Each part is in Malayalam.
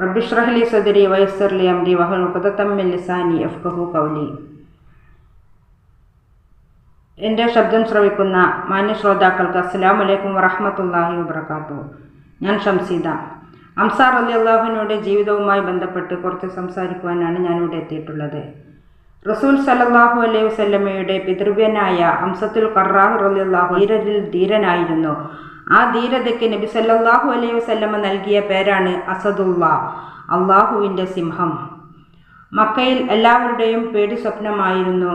റബ്ബി اشرح لي صدري ويسر لي അംരി واحلل عقدة من لساني قولي എന്റെ ശബ്ദം ശ്രവിക്കുന്ന മാന്യ ശ്രോതാക്കൾക്ക് അസ്സലാമു അലൈക്കും വറഹ്മത്തുള്ളാഹി വബറകാതുഹു ഞാൻ ഷംസീദ. അംസാർ അലി അള്ളാഹുവിനോട് ജീവിതവുമായി ബന്ധപ്പെട്ട് കുറച്ച് സംസാരിക്കുവാനാണ് ഞാനിവിടെ എത്തിയിട്ടുള്ളത്. റസൂൽ സലല്ലാഹു അലൈഹി വസല്ലമയുടെ പിതൃവ്യനായ അംസത്തുൽ ഖറാഹ് അള്ളാഹു ധീരരിൽ ധീരനായിരുന്നു. ആ ധീരതയ്ക്ക് നബി സല്ലാഹു അലൈഹി വസല്ലമ നൽകിയ പേരാണ് അസദുള്ള അള്ളാഹുവിന്റെ സിംഹം. മക്കയിൽ എല്ലാവരുടെയും പേടി സ്വപ്നമായിരുന്നു.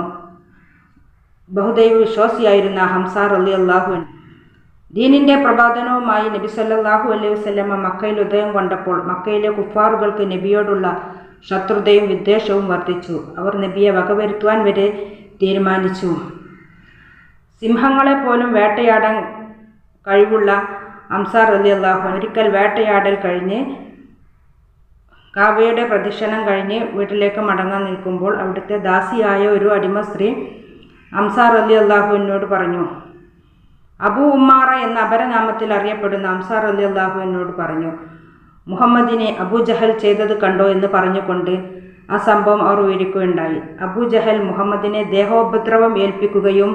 ബഹുദൈവ വിശ്വാസിയായിരുന്ന ഹംസാർ അലി അള്ളാഹു ദീനിന്റെ പ്രബോധനവുമായി നബി സല്ലാഹു അലൈഹി വസല്ലമ മക്കയിൽ ഉദയം കൊണ്ടപ്പോൾ മക്കയിലെ കുഫാറുകൾക്ക് നബിയോടുള്ള ശത്രുതയും വിദ്വേഷവും വർദ്ധിച്ചു. അവർ നബിയെ വകവരുത്തുവാൻ വരെ തീരുമാനിച്ചു. സിംഹങ്ങളെ പോലും വേട്ടയാടാൻ കഴിവുള്ള അംസാർ അലി അള്ളാഹു ഒരിക്കൽ വേട്ടയാടൽ കഴിഞ്ഞ് കാവയുടെ പ്രദക്ഷിണം കഴിഞ്ഞ് വീട്ടിലേക്ക് മടങ്ങാൻ നിൽക്കുമ്പോൾ അവിടുത്തെ ദാസിയായ ഒരു അടിമ സ്ത്രീ അംസാർ അലി അള്ളാഹുവിനോട് പറഞ്ഞു അബു ഉമ്മാറ എന്ന അപരനാമത്തിൽ അറിയപ്പെടുന്ന അംസാർ അലി അള്ളാഹുവിനോട് പറഞ്ഞു മുഹമ്മദിനെ അബു ജഹൽ ചെയ്തത് കണ്ടോ എന്ന് പറഞ്ഞുകൊണ്ട് ആ സംഭവം അവർ വിവരിക്കുകയുണ്ടായി അബു ജഹൽ മുഹമ്മദിനെ ദേഹോപദ്രവം ഏൽപ്പിക്കുകയും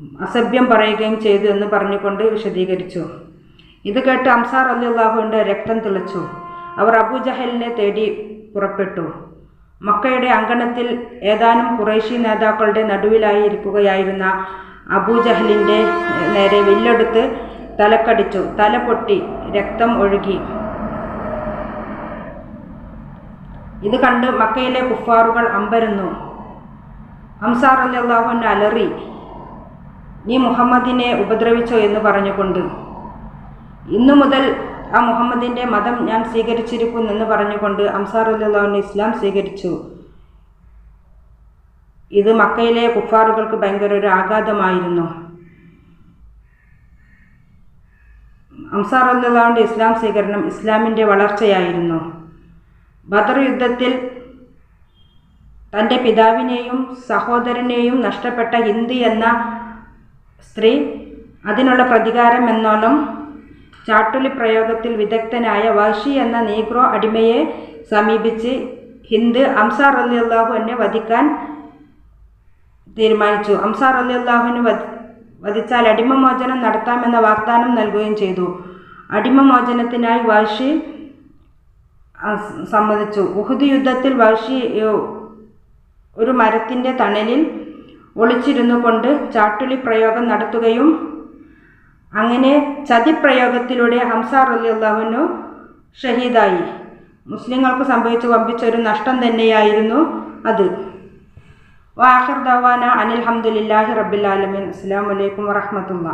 അസഭ്യം പറയുകയും ചെയ്തു എന്ന് പറഞ്ഞുകൊണ്ട് വിശദീകരിച്ചു. ഇത് കേട്ട് അംസാർ അലി അള്ളാഹുവിന്റെ രക്തം തിളച്ചു. അവർ അബു ജഹലിനെ തേടി പുറപ്പെട്ടു. മക്കയുടെ അങ്കണത്തിൽ ഏതാനും കുറേശി നേതാക്കളുടെ നടുവിലായി ഇരിക്കുകയായിരുന്ന അബൂജഹലിന്റെ നേരെ വില്ലെടുത്ത് തലക്കടിച്ചു. തല പൊട്ടി രക്തം ഒഴുകി. ഇത് കണ്ട് മക്കയിലെ കുഫാറുകൾ അമ്പരന്നു. ഹംസാർ അലി അള്ളാഹുവിന്റെ അലറി. നീ മുഹമ്മദിനെ ഉപദ്രവിച്ചോ എന്ന് പറഞ്ഞുകൊണ്ട്. ഇന്നു മുതൽ ആ മുഹമ്മദിന്റെ മതം ഞാൻ സ്വീകരിച്ചിരിക്കുന്നെന്ന് പറഞ്ഞുകൊണ്ട് അംസാർ അലി അള്ളാഹുൻ ഇസ്ലാം സ്വീകരിച്ചു. ഇത് മക്കയിലെ കുഫാറുകൾക്ക് ഭയങ്കര ഒരു ആഘാതമായിരുന്നു. അംസാർ ഇസ്ലാം സ്വീകരണം ഇസ്ലാമിന്റെ വളർച്ചയായിരുന്നു. ബദർ യുദ്ധത്തിൽ തന്റെ പിതാവിനെയും സഹോദരനെയും നഷ്ടപ്പെട്ട ഹിന്ദി എന്ന സ്ത്രീ അതിനുള്ള പ്രതികാരം എന്നോണം ചാട്ടുളി പ്രയോഗത്തിൽ വിദഗ്ധനായ വഷി എന്ന നീഗ്രോ അടിമയെ സമീപിച്ച് ഹിന്ദ് അംസാർ അലി അള്ളാഹു എന്നെ വധിക്കാൻ തീരുമാനിച്ചു. അംസാർ അലി അള്ളാഹുവിന് വധിച്ചാൽ അടിമമോചനം നടത്താമെന്ന വാഗ്ദാനം നൽകുകയും ചെയ്തു. അടിമമോചനത്തിനായി വാഷി സമ്മതിച്ചു. ഉഹുദ് യുദ്ധത്തിൽ വാഷി ഒരു മരത്തിന്റെ തണലിൽ ഒളിച്ചിരുന്നു കൊണ്ട് ചാട്ടുളി പ്രയോഗം നടത്തുകയും അങ്ങനെ ചതിപ്രയോഗത്തിലൂടെ ഹംസാർ അലി അള്ളാഹുനു ഷഹീദായി. മുസ്ലിങ്ങൾക്ക് സംഭവിച്ചു വമ്പിച്ച ഒരു നഷ്ടം തന്നെയായിരുന്നു അത്. വാഹിർ ദവാന അനിൽ ഹംദുലില്ലാഹി റബ്ബിൽ ആലമീൻ. അസ്സാം വലൈക്കും വറഹമത്തുള്ള